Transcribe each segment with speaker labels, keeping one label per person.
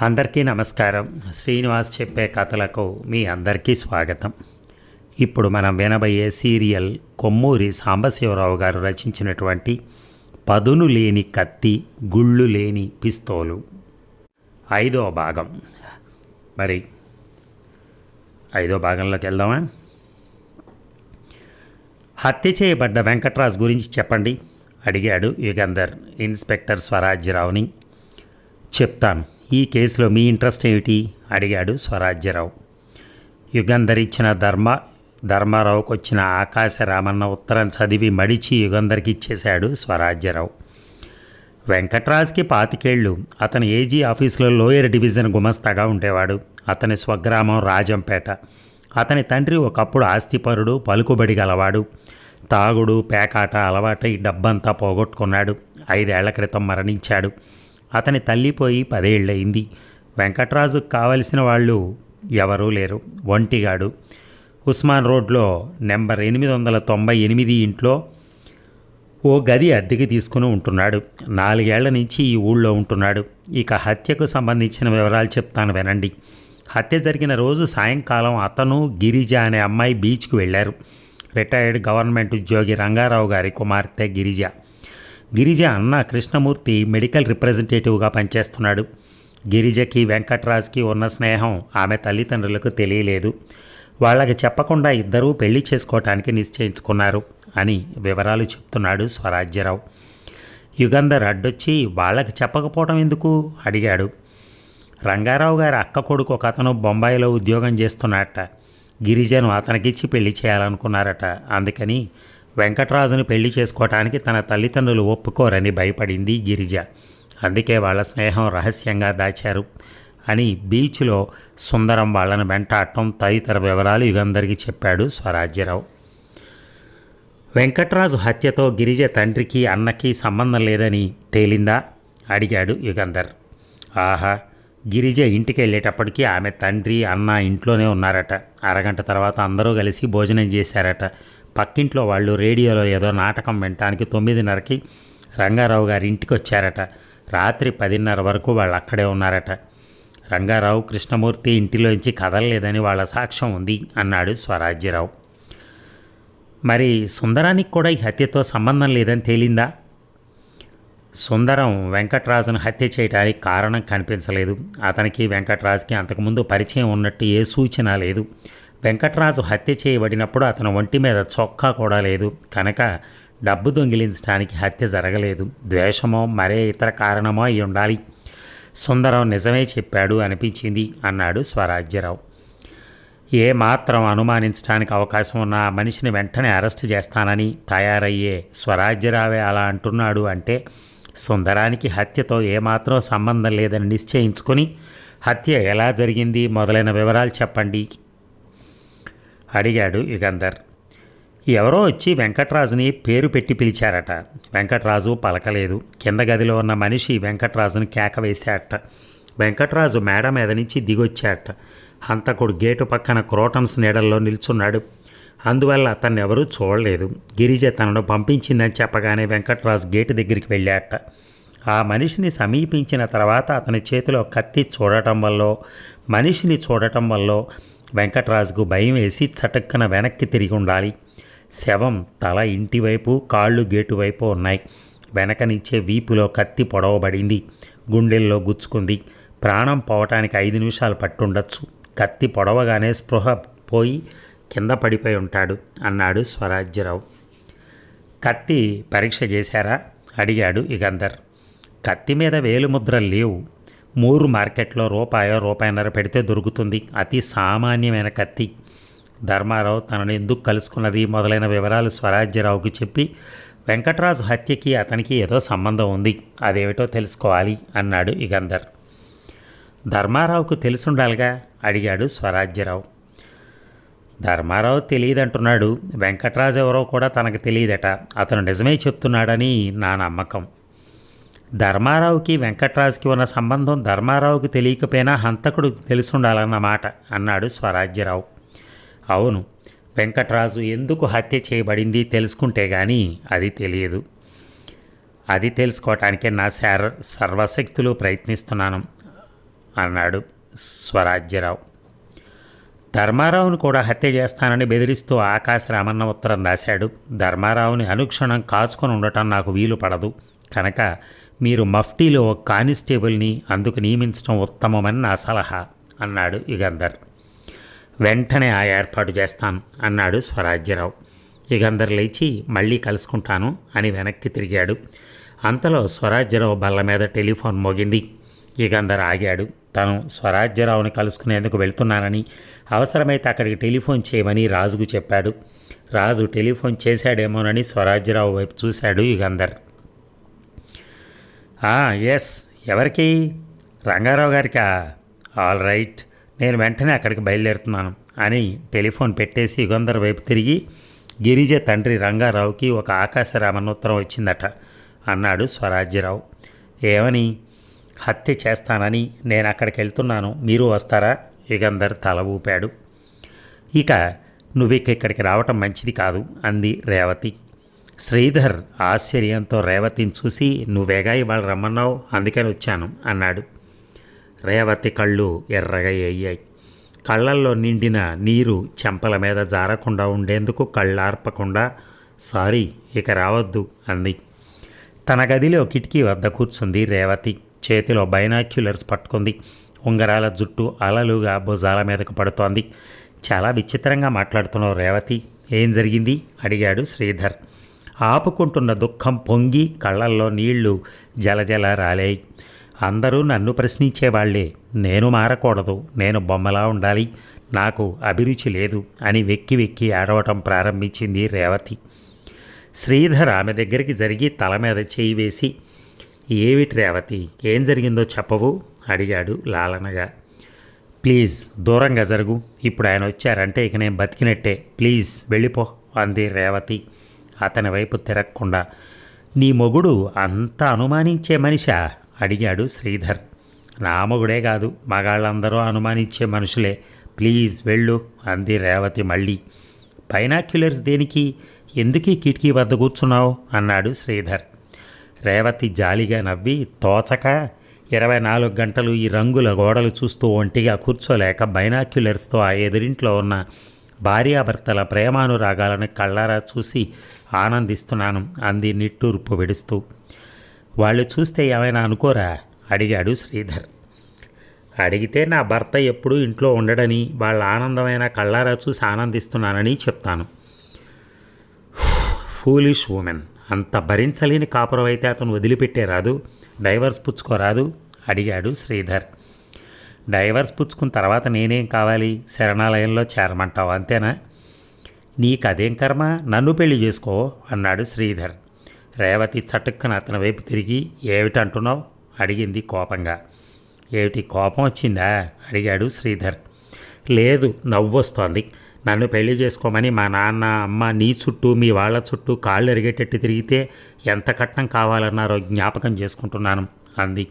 Speaker 1: అందరికీ నమస్కారం. శ్రీనివాస్ చెప్పే కథలకు మీ అందరికీ స్వాగతం. ఇప్పుడు మనం వినబోయే సీరియల్ కొమ్మూరి సాంబశివరావు గారు రచించినటువంటి పదును లేని కత్తి గుళ్ళు లేని పిస్తోలు. ఐదో భాగం. మరి ఐదో భాగంలోకి వెళ్దామా? హత్య చేయబడ్డ వెంకట్రాజ్ గురించి చెప్పండి. అడిగాడు యుగంధర్ ఇన్స్పెక్టర్ స్వరాజ్యరావుని చెప్తాను. ఈ కేసులో మీ ఇంట్రెస్ట్ ఏమిటి? అడిగాడు స్వరాజ్యరావు. యుగంధర్ ఇచ్చిన ధర్మ ధర్మారావుకు వచ్చిన ఆకాశరామన్న ఉత్తరం చదివి మడిచి యుగంధర్కి ఇచ్చేశాడు స్వరాజ్యరావు. వెంకట్రాజ్కి పాతికేళ్ళు. అతను ఏజీ ఆఫీసులో లోయర్ డివిజన్ గుమస్తాగా ఉండేవాడు. అతని స్వగ్రామం రాజంపేట. అతని తండ్రి ఒకప్పుడు ఆస్తిపరుడు పలుకుబడి గలవాడు. తాగుడు పేకాట అలవాటై డబ్బంతా పోగొట్టుకున్నాడు. ఐదేళ్ళ క్రితం మరణించాడు. అతని తల్లిపోయి పదేళ్ళయింది. వెంకట్రాజుకు కావలసిన వాళ్ళు ఎవరూ లేరు. ఒంటిగాడు. ఉస్మాన్ రోడ్లో నెంబర్ ఎనిమిది వందల తొంభై ఎనిమిది ఇంట్లో ఓ గది అద్దెకి తీసుకుని ఉంటున్నాడు. నాలుగేళ్ళ నుంచి ఈ ఊళ్ళో ఉంటున్నాడు. ఇక హత్యకు సంబంధించిన వివరాలు చెప్తాను వినండి. హత్య జరిగిన రోజు సాయంకాలం అతను గిరిజ అనే అమ్మాయి బీచ్కి వెళ్ళారు. రిటైర్డ్ గవర్నమెంట్ ఉద్యోగి రంగారావు గారి కుమార్తె గిరిజ. గిరిజ అన్న కృష్ణమూర్తి మెడికల్ రిప్రజెంటేటివ్గా పనిచేస్తున్నాడు. గిరిజకి వెంకట్రాజ్కి ఉన్న స్నేహం ఆమె తల్లిదండ్రులకు తెలియలేదు. వాళ్ళకి చెప్పకుండా ఇద్దరూ పెళ్ళి చేసుకోవటానికి నిశ్చయించుకున్నారు అని వివరాలు చెప్తున్నాడు స్వరాజ్యరావు. యుగంధర్ అడ్డొచ్చి వాళ్ళకి చెప్పకపోవడం ఎందుకు? అడిగాడు. రంగారావు గారి అక్క కొడుకు ఒక అతను బొంబాయిలో ఉద్యోగం చేస్తున్నట్ట గిరిజను అతనికిచ్చి పెళ్ళి చేయాలనుకున్నారట. అందుకని వెంకట్రాజును పెళ్ళి చేసుకోవటానికి తన తల్లిదండ్రులు ఒప్పుకోరని భయపడింది గిరిజ. అందుకే వాళ్ళ స్నేహం రహస్యంగా దాచారు అని బీచ్లో సుందరం వాళ్ళని వెంటాడటం తదితర వివరాలు యుగంధర్కి చెప్పాడు స్వరాజ్యరావు. వెంకట్రాజు హత్యతో గిరిజ తండ్రికి అన్నకి సంబంధం లేదని తేలిందా? అడిగాడు యుగంధర్. ఆహా గిరిజ ఇంటికి వెళ్ళేటప్పటికి ఆమె తండ్రి అన్న ఇంట్లోనే ఉన్నారట. అరగంట తర్వాత అందరూ కలిసి భోజనం చేశారట. పక్కింట్లో వాళ్ళు రేడియోలో ఏదో నాటకం వినటానికి తొమ్మిదిన్నరకి రంగారావు గారి ఇంటికి వచ్చారట రాత్రి పదిన్నర వరకు వాళ్ళు అక్కడే ఉన్నారట. రంగారావు కృష్ణమూర్తి ఇంటిలోంచి కదలలేదని వాళ్ళ సాక్ష్యం ఉంది అన్నాడు స్వరాజ్యరావు. మరి సుందరానికి కూడా ఈ హత్యతో సంబంధం లేదని తేలిందా? సుందరం వెంకట్రాజును హత్య చేయడానికి కారణం కనిపించలేదు. అతనికి వెంకట్రాజుకి అంతకుముందు పరిచయం ఉన్నట్టు ఏ సూచన లేదు. వెంకట్రాజు హత్య చేయబడినప్పుడు అతను ఒంటి మీద చొక్కా కూడా లేదు. కనుక డబ్బు దొంగిలించడానికి హత్య జరగలేదు. ద్వేషమో మరే ఇతర కారణమో అయి ఉండాలి. సుందరం నిజమే చెప్పాడు అనిపించింది అన్నాడు స్వరాజ్యరావు. ఏ మాత్రం అనుమానించడానికి అవకాశం ఉన్న ఆ మనిషిని వెంటనే అరెస్ట్ చేస్తానని తయారయ్యే స్వరాజ్యరావే అలా అంటున్నాడు అంటే సుందరానికి హత్యతో ఏమాత్రం సంబంధం లేదని నిశ్చయించుకొని హత్య ఎలా జరిగింది మొదలైన వివరాలు చెప్పండి. అడిగాడు యుగంధర్. ఎవరో వచ్చి వెంకట్రాజుని పేరు పెట్టి పిలిచారట. వెంకట్రాజు పలకలేదు. కింద గదిలో ఉన్న మనిషి వెంకట్రాజును కేక వేశాట వెంకట్రాజు మేడ మీద నుంచి దిగొచ్చాట హంతకుడు గేటు పక్కన క్రోటన్స్ నీడల్లో నిల్చున్నాడు. అందువల్ల అతన్ని ఎవరూ చూడలేదు. గిరిజ తనను పంపించిందని చెప్పగానే వెంకట్రాజు గేటు దగ్గరికి వెళ్ళాట ఆ మనిషిని సమీపించిన తర్వాత అతని చేతిలో కత్తి చూడటం వల్ల మనిషిని చూడటం వల్ల వెంకట్రాజుకు భయం వేసి చటక్కన వెనక్కి తిరిగి ఉండాలి. శవం తల ఇంటివైపు కాళ్ళు గేటు వైపు ఉన్నాయి. వెనక వీపులో కత్తి పొడవబడింది. గుండెల్లో గుచ్చుకుంది. ప్రాణం పోవటానికి ఐదు నిమిషాలు పట్టుండొచ్చు. కత్తి పొడవగానే స్పృహ పోయి కింద పడిపోయి ఉంటాడు అన్నాడు స్వరాజ్యరావు. కత్తి పరీక్ష చేశారా? అడిగాడు యుగంధర్ కత్తి మీద వేలుముద్రలు లేవు. మూరు మార్కెట్లో రూపాయో రూపాయన్నర పెడితే దొరుకుతుంది. అతి సామాన్యమైన కత్తి. ధర్మారావు తనను ఎందుకు కలుసుకున్నది? మొదలైన వివరాలు స్వరాజ్యరావుకి చెప్పి వెంకట్రాజు హత్యకి అతనికి ఏదో సంబంధం ఉంది. అదేమిటో తెలుసుకోవాలి అన్నాడు ఇగంధర్. ధర్మారావుకు తెలుసుండాలిగా? అడిగాడు స్వరాజ్యరావు. ధర్మారావు తెలియదంటున్నాడు. వెంకట్రాజు ఎవరో కూడా తనకు తెలియదట. అతను నిజమే చెప్తున్నాడని నా నమ్మకం. ధర్మారావుకి వెంకట్రాజుకి ఉన్న సంబంధం ధర్మారావుకి తెలియకపోయినా హంతకుడు తెలుసుండాలన్నమాట అన్నాడు స్వరాజ్యరావు. అవును వెంకట్రాజు ఎందుకు హత్య చేయబడింది తెలుసుకుంటే గాని అది తెలియదు. అది తెలుసుకోవటానికే నా సర్ సర్వశక్తులు ప్రయత్నిస్తున్నాను అన్నాడు స్వరాజ్యరావు. ధర్మారావును కూడా హత్య చేస్తానని బెదిరిస్తూ ఆకాశ రామన్న ఉత్తరం రాశాడు. ధర్మారావుని అనుక్షణం కాచుకొని ఉండటం నాకు వీలు పడదు. కనుక మీరు మఫ్టీలో కానిస్టేబుల్ని అందుకు నియమించడం ఉత్తమమని నా సలహా అన్నాడు యుగంధర్. వెంటనే ఆ ఏర్పాటు చేస్తాను అన్నాడు స్వరాజ్యరావు. యుగంధర్ లేచి మళ్ళీ కలుసుకుంటాను అని వెనక్కి తిరిగాడు. అంతలో స్వరాజ్యరావు బల్ల మీద టెలిఫోన్ మోగింది. యుగంధర్ ఆగాడు. తను స్వరాజ్యరావుని కలుసుకునేందుకు వెళ్తున్నానని అవసరమైతే అక్కడికి టెలిఫోన్ చేయమని రాజుకు చెప్పాడు. రాజు టెలిఫోన్ చేశాడేమోనని స్వరాజ్యరావు వైపు చూశాడు యుగంధర్. ఎస్ ఎవరికి? రంగారావు గారికా? ఆల్ రైట్ నేను వెంటనే అక్కడికి బయలుదేరుతున్నాను అని టెలిఫోన్ పెట్టేసి యుగంధర్ వైపు తిరిగి గిరిజ తండ్రి రంగారావుకి ఒక ఆకాశరామన్న ఉత్తరం వచ్చిందట అన్నాడు స్వరాజ్యరావు. ఏమని? హత్య చేస్తానని నేను అక్కడికి వెళ్తున్నాను. మీరు వస్తారా? యుగంధర్ తల ఊపాడు. ఇక నువ్వు ఇక్కడికి రావటం మంచిది కాదు అంది రేవతి. శ్రీధర్ ఆశ్చర్యంతో రేవతిని చూసి నువ్వేగా ఇవాళ రమ్మన్నావు? అందుకని వచ్చాను అన్నాడు. రేవతి కళ్ళు ఎర్రగా అయ్యాయి. కళ్ళల్లో నిండిన నీరు చెంపల మీద జారకుండా ఉండేందుకు కళ్ళార్పకుండా సారీ ఇక రావద్దు అంది. తన గదిలో కిటికీ వద్ద కూర్చుంది రేవతి. చేతిలో బైనాక్యులర్స్ పట్టుకుంది. ఉంగరాల జుట్టు అలలుగా భుజాల మీదకు పడుతోంది. చాలా విచిత్రంగా మాట్లాడుతున్నావు రేవతి. ఏం జరిగింది? అడిగాడు శ్రీధర్. ఆపుకుంటున్న దుఃఖం పొంగి కళ్ళల్లో నీళ్ళు జలజల రాలేయి. అందరూ నన్ను ప్రశ్నించేవాళ్ళే నేను మారకూడదు నేను బొమ్మలా ఉండాలి నాకు అభిరుచి లేదు అని వెక్కి వెక్కి ఆడవటం ప్రారంభించింది రేవతి. శ్రీధర్ ఆమె దగ్గరికి జరిగి తల మీద చేయి వేసి ఏమిటి రేవతి ఏం జరిగిందో చెప్పవు? అడిగాడు లాలనగా. ప్లీజ్ దూరంగా జరుగు ఇప్పుడు ఆయన వచ్చారంటే ఇక నేను బతికినట్టే ప్లీజ్ వెళ్ళిపో అంది రేవతి. అతని వైపు తిరగకుండా నీ మొగుడు అంత అనుమానించే మనిషా అడిగాడు శ్రీధర్. నా మొగుడే కాదు మగాళ్ళందరూ అనుమానించే మనుషులే. ప్లీజ్ వెళ్ళు అంది రేవతి మళ్ళీ. బైనాక్యులర్స్ దేనికి? ఎందుకు కిటికీ వద్ద కూర్చున్నావు అన్నాడు శ్రీధర్. రేవతి జాలిగా నవ్వి తోచక ఇరవై నాలుగు గంటలు ఈ రంగుల గోడలు చూస్తూ ఒంటిగా కూర్చోలేక బైనాక్యులర్స్తో ఆ ఎదురింట్లో ఉన్న భార్యాభర్తల ప్రేమానురాగాలను కళ్ళారా చూసి ఆనందిస్తున్నాను అంది నిట్టూర్పు విడుస్తూ. వాళ్ళు చూస్తే ఏమైనా అనుకోరా? అడిగాడు శ్రీధర్. అడిగితే నా భర్త ఎప్పుడూ ఇంట్లో ఉండడని వాళ్ళ ఆనందమైన కళ్ళారా చూసి ఆనందిస్తున్నానని చెప్తాను. Foolish women. అంత భరించలేని కాపురం అయితే అతను వదిలిపెట్టే రాదు. డైవర్స్ పుచ్చుకోరాదు అడిగాడు శ్రీధర్. డైవర్స్ పుచ్చుకున్న తర్వాత నేనేం కావాలి? శరణాలయంలో చేరమంటావు? అంతేనా? నీకు అదేం కర్మ? నన్ను పెళ్ళి చేసుకో అన్నాడు శ్రీధర్. రేవతి చటుక్కన అతని వైపు తిరిగి ఏమిటంటున్నావు? అడిగింది కోపంగా. ఏమిటి కోపం వచ్చిందా? అడిగాడు శ్రీధర్. లేదు నవ్వు వస్తోంది నన్ను పెళ్ళి చేసుకోమని మా నాన్న అమ్మ నీ చుట్టూ మీ వాళ్ళ చుట్టూ కాళ్ళు ఎరిగేటట్టు తిరిగితే ఎంత కట్నం కావాలన్నారో జ్ఞాపకం చేసుకుంటున్నాను అంది.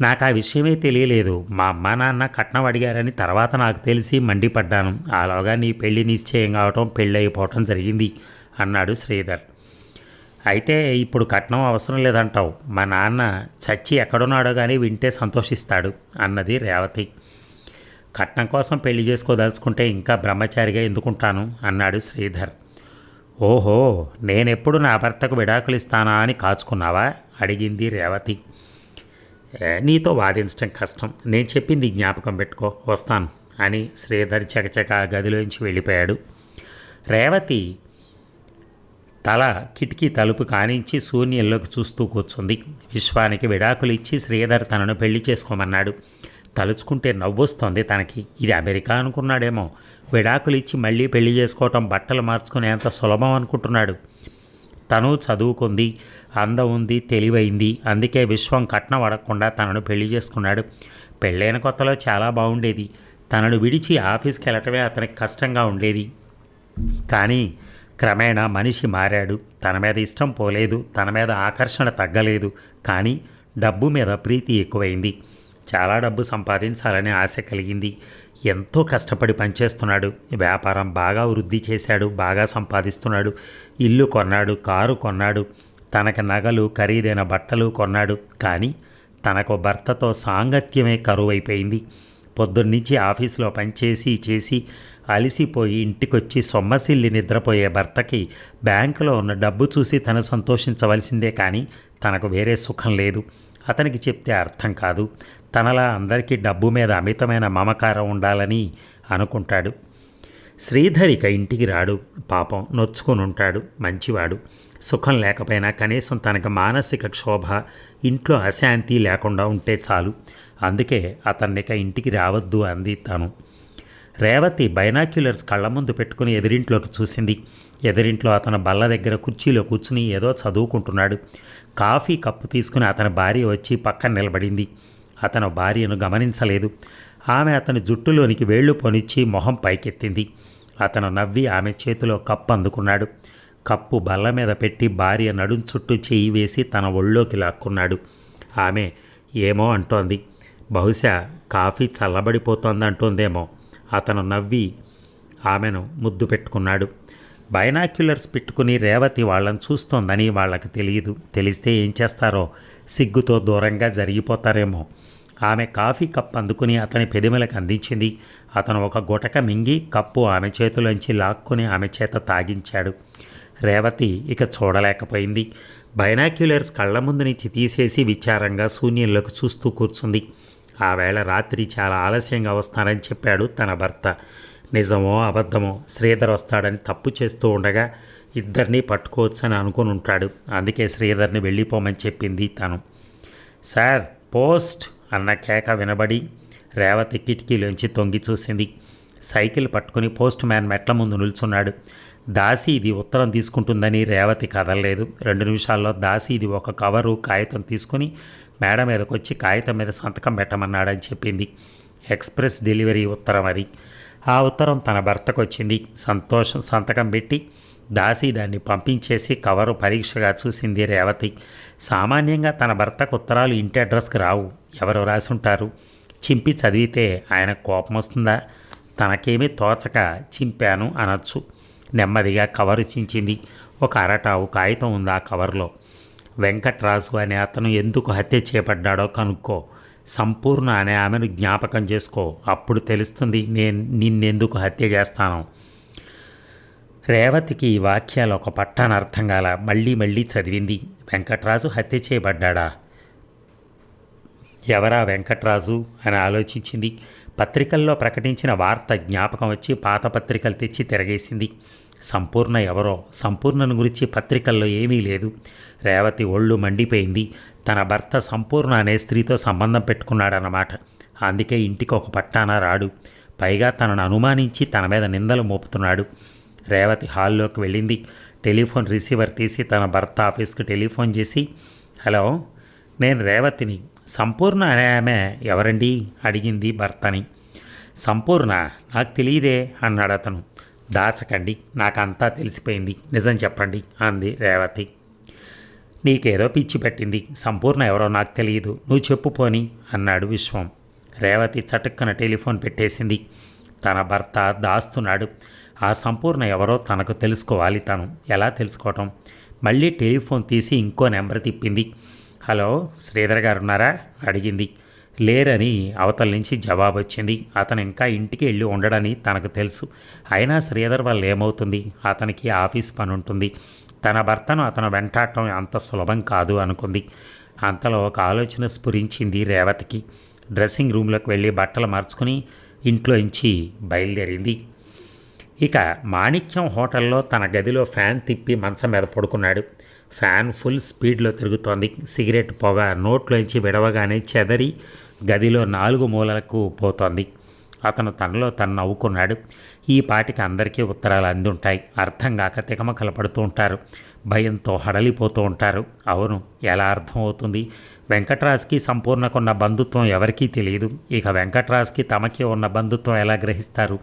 Speaker 1: నాకు ఆ విషయమే తెలియలేదు. మా అమ్మా నాన్న కట్నం అడిగారని తర్వాత నాకు తెలిసి మండిపడ్డాను. అలాగా నీ పెళ్ళి నిశ్చయం కావటం పెళ్ళి అయిపోవటం జరిగింది అన్నాడు శ్రీధర్. అయితే ఇప్పుడు కట్నం అవసరం లేదంటావు. మా నాన్న చచ్చి ఎక్కడున్నాడో కానీ వింటే సంతోషిస్తాడు అన్నది రేవతి. కట్నం కోసం పెళ్ళి చేసుకోదలుచుకుంటే ఇంకా బ్రహ్మచారిగా ఎందుకుంటాను అన్నాడు శ్రీధర్. ఓహో నేనెప్పుడు నా భర్తకు విడాకులు ఇస్తానా అని కాచుకున్నావా? అడిగింది రేవతి. నీతో వాదించడం కష్టం. నేను చెప్పింది జ్ఞాపకం పెట్టుకో వస్తాను అని శ్రీధర్ చకచక గదిలోంచి వెళ్ళిపోయాడు. రేవతి తల కిటికీ తలుపు కానించి శూన్యంలోకి చూస్తూ కూర్చుంది. విశ్వానికి విడాకులు ఇచ్చి శ్రీధర్ తనను పెళ్ళి చేసుకోమన్నాడు. తలుచుకుంటే నవ్వొస్తోంది తనకి. ఇది అమెరికా అనుకున్నాడేమో. విడాకులు ఇచ్చి మళ్ళీ పెళ్ళి చేసుకోవటం బట్టలు మార్చుకునేంత సులభం అనుకుంటున్నాడు. తను చదువుకుంది. అందం ఉంది తెలివైంది. అందుకే విశ్వం కట్నం అడగకుండా తనను పెళ్ళి చేసుకున్నాడు. పెళ్ళైన కొత్తలో చాలా బాగుండేది. తనను విడిచి ఆఫీస్కి వెళ్ళటమే అతనికి కష్టంగా ఉండేది. కానీ క్రమేణా మనిషి మారాడు. తన మీద ఇష్టం పోలేదు. తన మీద ఆకర్షణ తగ్గలేదు. కానీ డబ్బు మీద ప్రీతి ఎక్కువైంది. చాలా డబ్బు సంపాదించాలనే ఆశ కలిగింది. ఎంతో కష్టపడి పనిచేస్తున్నాడు. వ్యాపారం బాగా వృద్ధి చేశాడు. బాగా సంపాదిస్తున్నాడు. ఇల్లు కొన్నాడు. కారు కొన్నాడు. తనకి నగలు ఖరీదైన బట్టలు కొన్నాడు. కానీ తనకు భర్తతో సాంగత్యమే కరువైపోయింది. పొద్దున్నుంచి ఆఫీసులో పనిచేసి చేసి అలిసిపోయి ఇంటికొచ్చి సొమ్మసిల్లి నిద్రపోయే భర్తకి బ్యాంకులో ఉన్న డబ్బు చూసి తను సంతోషించవలసిందే కానీ తనకు వేరే సుఖం లేదు. అతనికి చెప్తే అర్థం కాదు. తనలా అందరికీ డబ్బు మీద అమితమైన మమకారం ఉండాలని అనుకుంటాడు. శ్రీధరిక ఇంటికి రాడు. పాపం నొచ్చుకొని ఉంటాడు మంచివాడు. సుఖం లేకపోయినా కనీసం తనకు మానసిక క్షోభ ఇంట్లో అశాంతి లేకుండా ఉంటే చాలు. అందుకే అతన్నిక ఇంటికి రావద్దు అంది తాను. రేవతి బైనాక్యులర్స్ కళ్ళ ముందు పెట్టుకుని ఎదిరింట్లోకి చూసింది. ఎదిరింట్లో అతను బల్ల దగ్గర కుర్చీలో కూర్చుని ఏదో చదువుకుంటున్నాడు. కాఫీ కప్పు తీసుకుని అతని భార్య వచ్చి పక్కన నిలబడింది. అతను భార్యను గమనించలేదు. ఆమె అతని జుట్టులోనికి వేళ్ళు పొనిచ్చి మొహం పైకెత్తింది. అతను నవ్వి ఆమె చేతిలో కప్పు అందుకున్నాడు. కప్పు బల్ల మీద పెట్టి భార్య నడుం చుట్టూ చేయి వేసి తన ఒళ్ళోకి లాక్కున్నాడు. ఆమె ఏమో అంటోంది. బహుశా కాఫీ చల్లబడిపోతోంది అంటోందేమో అతను నవ్వి ఆమెను ముద్దు పెట్టుకున్నాడు. బైనాక్యులర్స్ పెట్టుకుని రేవతి వాళ్ళని చూస్తోందని వాళ్ళకి తెలియదు. తెలిస్తే ఏం చేస్తారో? సిగ్గుతో దూరంగా జరిగిపోతారేమో. ఆమె కాఫీ కప్ అందుకుని అతని పెదిమలకు అందించింది. అతను ఒక గుటక మింగి కప్పు ఆమె చేతిలోంచి లాక్కుని ఆమె చేత తాగించాడు. రేవతి ఇక చూడలేకపోయింది. బైనాక్యులర్స్ కళ్ళ ముందు నుంచి తీసేసి విచారంగా శూన్యంలోకి చూస్తూ కూర్చుంది. ఆ వేళ రాత్రి చాలా ఆలస్యంగా వస్తానని చెప్పాడు తన భర్త. నిజమో అబద్ధమో శ్రీధర్ వస్తాడని తప్పు చేస్తూ ఉండగా ఇద్దరినీ పట్టుకోవచ్చని అనుకుని ఉంటాడు. అందుకే శ్రీధర్ని వెళ్ళిపోమని చెప్పింది తను. సార్ పోస్ట్ అన్న కేక వినబడి రేవతి కిటికీలోంచి తొంగి చూసింది. సైకిల్ పట్టుకుని పోస్ట్ మ్యాన్ మెట్ల ముందు నిల్చున్నాడు. దాసి ఇది ఉత్తరం తీసుకుంటుందని రేవతి కదలలేదు. రెండు నిమిషాల్లో దాసి ఇది ఒక కవరు కాగితం తీసుకుని మేడ మీదకి వచ్చి కాగితం మీద సంతకం పెట్టమన్నాడని చెప్పింది. ఎక్స్ప్రెస్ డెలివరీ ఉత్తరం అది. ఆ ఉత్తరం తన భర్తకు వచ్చింది సంతోషం సంతకం పెట్టి దాసి దాన్ని పంపించేసి కవరు పరీక్షగా చూసింది రేవతి. సామాన్యంగా తన భర్తకు ఉత్తరాలు ఇంటి అడ్రస్కి రావు. ఎవరు రాసుంటారు. చింపి చదివితే ఆయన కోపం వస్తుందా తనకేమీ తోచక చింపాను అనొచ్చు. నెమ్మదిగా కవరు చించింది. ఒక అరటావు కాగితం ఉంది ఆ కవర్లో. వెంకట్రాజు అనే అతను ఎందుకు హత్య చేపడ్డాడో కనుక్కో. సంపూర్ణ అనే ఆమెను జ్ఞాపకం చేసుకో. అప్పుడు తెలుస్తుంది నేను నిన్నెందుకు హత్య చేస్తాను. రేవతికి ఈ వాక్యాలు ఒక పట్టాన అర్థం కాల. మళ్ళీ మళ్ళీ చదివింది. వెంకట్రాజు హత్య చేయబడ్డాడా? ఎవరా వెంకట్రాజు? అని ఆలోచించింది. పత్రికల్లో ప్రకటించిన వార్త జ్ఞాపకం వచ్చి పాత పత్రికలు తెచ్చి తిరగేసింది. సంపూర్ణ ఎవరో సంపూర్ణను గురించి పత్రికల్లో ఏమీ లేదు. రేవతి ఒళ్ళు మండిపోయింది. తన భర్త సంపూర్ణ అనే స్త్రీతో సంబంధం పెట్టుకున్నాడన్నమాట. అందుకే ఇంటికి ఒక పట్టాన రాడు. పైగా తనను అనుమానించి తన మీద నిందలు మోపుతున్నాడు. రేవతి హాల్లోకి వెళ్ళింది. టెలిఫోన్ రిసీవర్ తీసి తన భర్త ఆఫీస్కి టెలిఫోన్ చేసి హలో నేను రేవతిని. సంపూర్ణ అనే ఆమె ఎవరండి? అడిగింది భర్తని. సంపూర్ణ? నాకు తెలియదే అన్నాడు అతను. దాచకండి నాకంతా తెలిసిపోయింది. నిజం చెప్పండి అంది రేవతి. నీకేదో పిచ్చి పెట్టింది. సంపూర్ణ ఎవరో నాకు తెలియదు. నువ్వు చెప్పు పోని అన్నాడు విశ్వం. రేవతి చటుక్కన టెలిఫోన్ పెట్టేసింది. తన భర్త దాస్తున్నాడు. ఆ సంపూర్ణ ఎవరో తనకు తెలుసుకోవాలి తను. ఎలా తెలుసుకోవటం? మళ్ళీ టెలిఫోన్ తీసి ఇంకో నెంబర్ తిప్పింది. హలో శ్రీధర్ గారు ఉన్నారా అడిగింది. లేరని అవతల నుంచి జవాబు వచ్చింది అతను ఇంకా ఇంటికి వెళ్ళి ఉండడని తనకు తెలుసు. అయినా శ్రీధర్ వల్ల ఏమవుతుంది? అతనికి ఆఫీస్ పని ఉంటుంది తన భర్తను అతను వెంటాడటం అంత సులభం కాదు అనుకుంది. అంతలో ఒక ఆలోచన స్ఫురించింది రేవతికి. డ్రెస్సింగ్ రూమ్లోకి వెళ్ళి బట్టలు మార్చుకుని ఇంట్లోంచి బయలుదేరింది. ఇక మాణిక్యం హోటల్లో తన గదిలో ఫ్యాన్ తిప్పి మంచం మీద పడుకున్నాడు. ఫ్యాన్ ఫుల్ స్పీడ్లో తిరుగుతోంది. సిగరెట్ పొగ నోట్లోంచి విడవగానే చెదరి గదిలో నాలుగు మూలలకు పోతోంది. అతను తనలో తను నవ్వుకున్నాడు. ఈ పాటికి అందరికీ ఉత్తరాలు అందుంటాయి. అర్థం కాక తికమకలు పడుతూ ఉంటారు. భయంతో హడలిపోతూ ఉంటారు. అవును ఎలా అర్థం అవుతుంది వెంకట్రాజ్కి సంపూర్ణకున్న బంధుత్వం ఎవరికీ తెలియదు. ఇక వెంకట్రాజ్కి తమకి ఉన్న బంధుత్వం ఎలా గ్రహిస్తారు?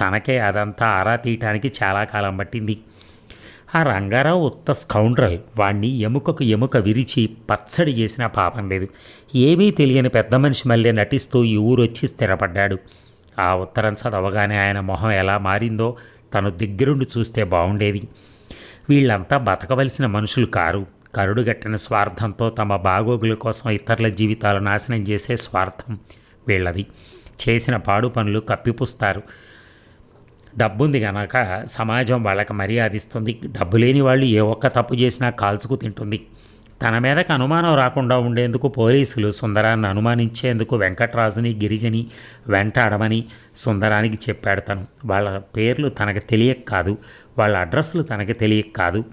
Speaker 1: తనకే అదంతా ఆరా తీయటానికి చాలా కాలం పట్టింది. ఆ రంగారావు ఉత్త స్కౌండ్రల్. వాణ్ణి ఎముకకు ఎముక విరిచి పచ్చడి చేసినా పాపం లేదు. ఏమీ తెలియని పెద్ద మనిషి మళ్ళీ నటిస్తూ ఈ ఊరొచ్చి స్థిరపడ్డాడు. ఆ ఉత్తరం చదవగానే ఆయన మొహం ఎలా మారిందో తను దగ్గరుండి చూస్తే బాగుండేది వీళ్ళంతా బతకవలసిన మనుషులు కారు. కరుడుగట్టిన స్వార్థంతో తమ బాగోగుల కోసం ఇతరుల జీవితాలు నాశనం చేసే స్వార్థం వీళ్ళది. చేసిన పాడు పనులు కప్పిపుస్తారు. డబ్బుంది కనుక సమాజం వాళ్ళకి మర్యాద ఇస్తుంది డబ్బు లేని వాళ్ళు ఏ ఒక్క తప్పు చేసినా కాల్చుకు తింటుంది. తన మీదకు అనుమానం రాకుండా ఉండేందుకు పోలీసులు సుందరాన్ని అనుమానించేందుకు వెంకట్రాజుని గిరిజని వెంటాడమని సుందరానికి చెప్పాడు తను. వాళ్ళ పేర్లు తనకు తెలియక కాదు వాళ్ళ అడ్రస్లు తనకు తెలియక కాదు.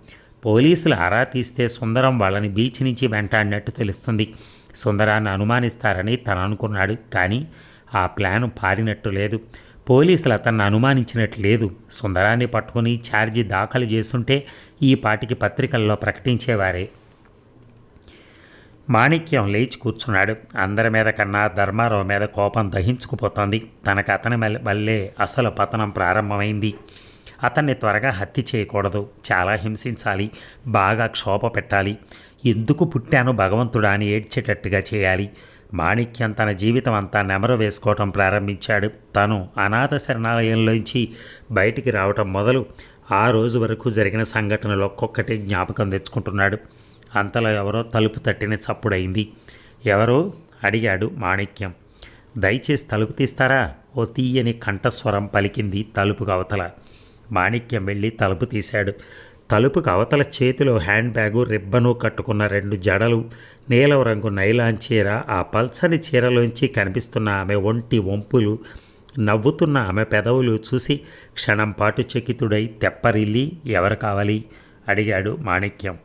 Speaker 1: పోలీసులు ఆరా తీస్తే సుందరం వాళ్ళని బీచ్ నుంచి వెంటాడినట్టు తెలుస్తుంది. సుందరాన్ని అనుమానిస్తారని తను అనుకున్నాడు కానీ ఆ ప్లాను పారినట్టు లేదు. పోలీసులు అతన్ని అనుమానించినట్టు లేదు సుందరాన్ని పట్టుకుని ఛార్జీ దాఖలు చేస్తుంటే ఈ పాటికి పత్రికల్లో ప్రకటించేవారే. మాణిక్యం లేచి కూర్చున్నాడు. అందరి మీద కన్నా ధర్మారావు మీద కోపం దహించుకుపోతోంది. తనకు అతని వల్లే అసలు పతనం ప్రారంభమైంది. అతన్ని త్వరగా హత్య చేయకూడదు. చాలా హింసించాలి. బాగా క్షోభ పెట్టాలి. ఎందుకు పుట్టాను భగవంతుడా అని ఏడ్చేటట్టుగా చేయాలి. మాణిక్యం తన జీవితం అంతా నెమరు వేసుకోవటం ప్రారంభించాడు. తను అనాథ శరణాలయంలోంచి బయటికి రావటం మొదలు ఆ రోజు వరకు జరిగిన సంఘటనలు ఒక్కొక్కటి జ్ఞాపకం తెచ్చుకుంటున్నాడు. అంతలో ఎవరో తలుపు తట్టిన చప్పుడైంది. ఎవరో? అడిగాడు మాణిక్యం. దయచేసి తలుపు తీస్తారా? ఓ తీయని కంఠస్వరం పలికింది తలుపు అవతల. మాణిక్యం వెళ్ళి తలుపు తీశాడు. తలుపుకు అవతల చేతిలో హ్యాండ్ బ్యాగు రిబ్బను కట్టుకున్న రెండు జడలు నీలం రంగు నైలాన్ చీర ఆ పల్సని చీరలోంచి కనిపిస్తున్న ఆమె ఒంటి వంపులు నవ్వుతున్న ఆమె పెదవులు చూసి క్షణం పాటు చకితుడై తెప్పరిల్లి ఎవరు కావాలి? అడిగాడు మాణిక్యం.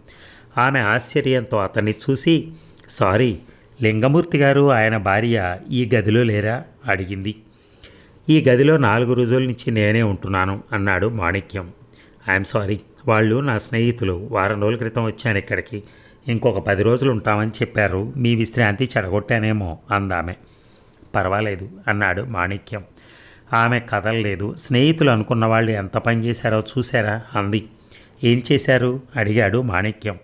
Speaker 1: ఆమె ఆశ్చర్యంతో అతన్ని చూసి సారీ లింగమూర్తి గారు ఆయన భార్య ఈ గదిలో లేరా? అడిగింది. ఈ గదిలో నాలుగు రోజుల నుంచి నేనే ఉంటున్నాను అన్నాడు మాణిక్యం. I'm sorry. వాళ్ళు నా స్నేహితులు వారం రోజుల క్రితం వచ్చాను ఇక్కడికి. ఇంకొక పది రోజులు ఉంటామని చెప్పారు. మీ విశ్రాంతి చెడగొట్టానేమో అందామె. పర్వాలేదు అన్నాడు మాణిక్యం. ఆమె కదలలేదు. స్నేహితులు అనుకున్న వాళ్ళు ఎంత పని చేశారో చూసారా అంది. ఏం చేశారు? అడిగాడు మాణిక్యం.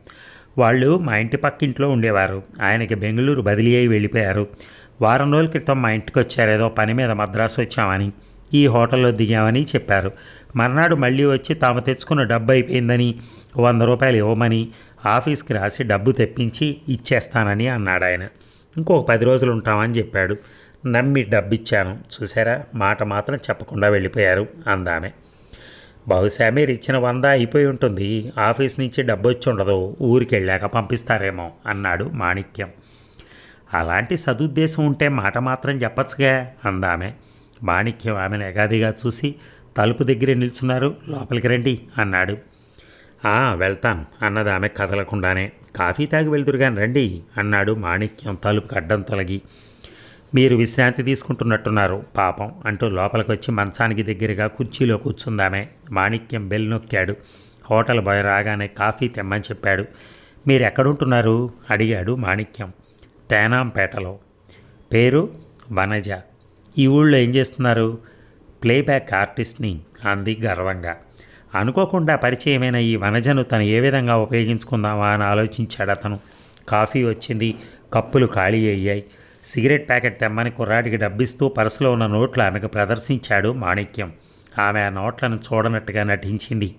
Speaker 1: వాళ్ళు మా ఇంటి పక్కింట్లో ఉండేవారు. ఆయనకి బెంగళూరు బదిలీ అయి వెళ్ళిపోయారు. వారం రోజుల క్రితం మా ఇంటికి వచ్చారు. ఏదో పని మీద మద్రాసు వచ్చామని ఈ హోటల్లో దిగామని చెప్పారు. మర్నాడు మళ్ళీ వచ్చి తాము తెచ్చుకున్న డబ్బు అయిపోయిందని వంద రూపాయలు ఇవ్వమని ఆఫీస్కి రాసి డబ్బు తెప్పించి ఇచ్చేస్తానని అన్నాడు ఆయన. ఇంకొక పది రోజులు ఉంటామని చెప్పాడు. నమ్మి డబ్బు ఇచ్చాను చూసారా మాట మాత్రం చెప్పకుండా వెళ్ళిపోయారు అందామె. బహుశా మీరు ఇచ్చిన వంద అయిపోయి ఉంటుంది. ఆఫీస్ నుంచి డబ్బు వచ్చి ఉండదు. ఊరికి వెళ్ళాక పంపిస్తారేమో అన్నాడు మాణిక్యం. అలాంటి సదుద్దేశం ఉంటే మాట మాత్రం చెప్పచ్చుగా అందామె. మాణిక్యం ఆమెను ఎగాదిగా చూసి తలుపు దగ్గరే నిల్చున్నారు. లోపలికి రండి అన్నాడు. వెళ్తాం అన్నది ఆమె కదలకుండానే. కాఫీ తాగి వెళ్తురుగాని రండి అన్నాడు మాణిక్యం తలుపుకి అడ్డం తొలగి. మీరు విశ్రాంతి తీసుకుంటున్నట్టున్నారు పాపం అంటూ లోపలికి వచ్చి మంచానికి దగ్గరగా కుర్చీలో కూర్చుందామే మాణిక్యం బెల్ నొక్కాడు. హోటల్ బాయ్ రాగానే కాఫీ తెమ్మని చెప్పాడు. మీరు ఎక్కడుంటున్నారు అడిగాడు మాణిక్యం. తేనాంపేటలో. పేరు? వనజ. ఈ ఊళ్ళో ఏం చేస్తున్నారు? ప్లేబ్యాక్ ఆర్టిస్ట్ని అంది గర్వంగా. అనుకోకుండా పరిచయమైన ఈ వనజను తను ఏ విధంగా ఉపయోగించుకుందామా అని ఆలోచించాడు అతను. కాఫీ వచ్చింది కప్పులు ఖాళీ అయ్యాయి. సిగరెట్ ప్యాకెట్ తెమ్మని కుర్రాడికి డబ్బిస్తూ పర్సులో ఉన్న నోట్లు ఆమెకు ప్రదర్శించాడు మాణిక్యం. ఆమె ఆ నోట్లను చూడనట్టుగా నటించింది.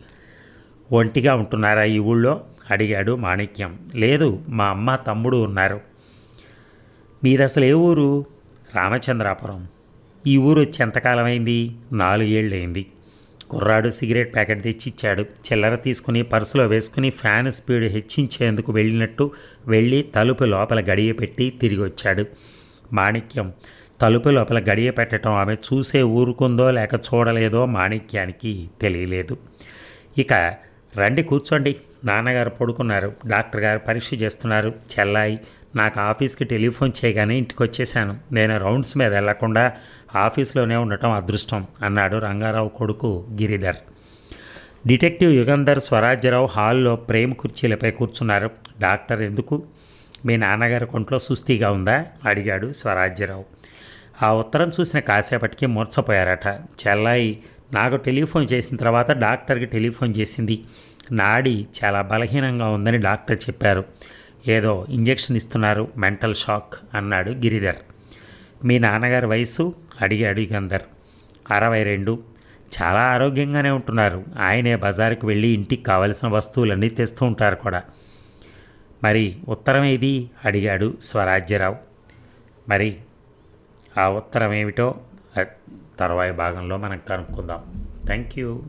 Speaker 1: ఒంటిగా ఉంటున్నారా ఈ ఊళ్ళో? అడిగాడు మాణిక్యం. లేదు మా అమ్మ తమ్ముడు ఉన్నారు. మీదసలు అసలు ఏ ఊరు? రామచంద్రాపురం. ఈ ఊరు వచ్చి ఎంతకాలమైంది? నాలుగేళ్ళయింది. కుర్రాడు సిగరెట్ ప్యాకెట్ తెచ్చిచ్చాడు. చిల్లర తీసుకుని పర్సులో వేసుకుని ఫ్యాన్ స్పీడ్ హెచ్చించేందుకు వెళ్ళినట్టు వెళ్ళి తలుపు లోపల గడియ పెట్టి తిరిగి వచ్చాడు మాణిక్యం తలుపు లోపల గడియ పెట్టడం ఆమె చూసే ఊరుకుందో లేక చూడలేదో మాణిక్యానికి తెలియలేదు. ఇక రండి కూర్చోండి. నాన్నగారు పడుకున్నారు. డాక్టర్ గారు పరీక్ష చేస్తున్నారు. చెల్లాయి నాకు ఆఫీస్కి టెలిఫోన్ చేయగానే ఇంటికి వచ్చేసాను నేను రౌండ్స్ మీద వెళ్ళకుండా ఆఫీస్లోనే ఉండటం అదృష్టం అన్నాడు రంగారావు కొడుకు గిరిధర్. డిటెక్టివ్ యుగంధర్ స్వరాజ్యరావు హాల్లో ప్రేమ్ కుర్చీలపై కూర్చున్నారు. డాక్టర్ ఎందుకు? మీ నాన్నగారి కొంట్లో సుస్థిగా ఉందా? అడిగాడు స్వరాజ్యరావు. ఆ ఉత్తరం చూసిన కాసేపటికి మూర్చపోయారట చెల్లాయి నాకు టెలిఫోన్ చేసిన తర్వాత డాక్టర్కి టెలిఫోన్ చేసింది. నాడి చాలా బలహీనంగా ఉందని డాక్టర్ చెప్పారు. ఏదో ఇంజెక్షన్ ఇస్తున్నారు మెంటల్ షాక్ అన్నాడు గిరిధర్. మీ నాన్నగారి వయసు? అడిగాడు అందరు. అరవై రెండు. చాలా ఆరోగ్యంగానే ఉంటున్నారు. ఆయనే బజారుకు వెళ్ళి ఇంటికి కావలసిన వస్తువులన్నీ తెస్తూ ఉంటారు కూడా. మరి ఉత్తరం ఏది? అడిగాడు స్వరాజ్యరావు. మరి ఆ ఉత్తరం ఏమిటో? తర్వాయి భాగంలో మనం కనుక్కుందాం. Thank you.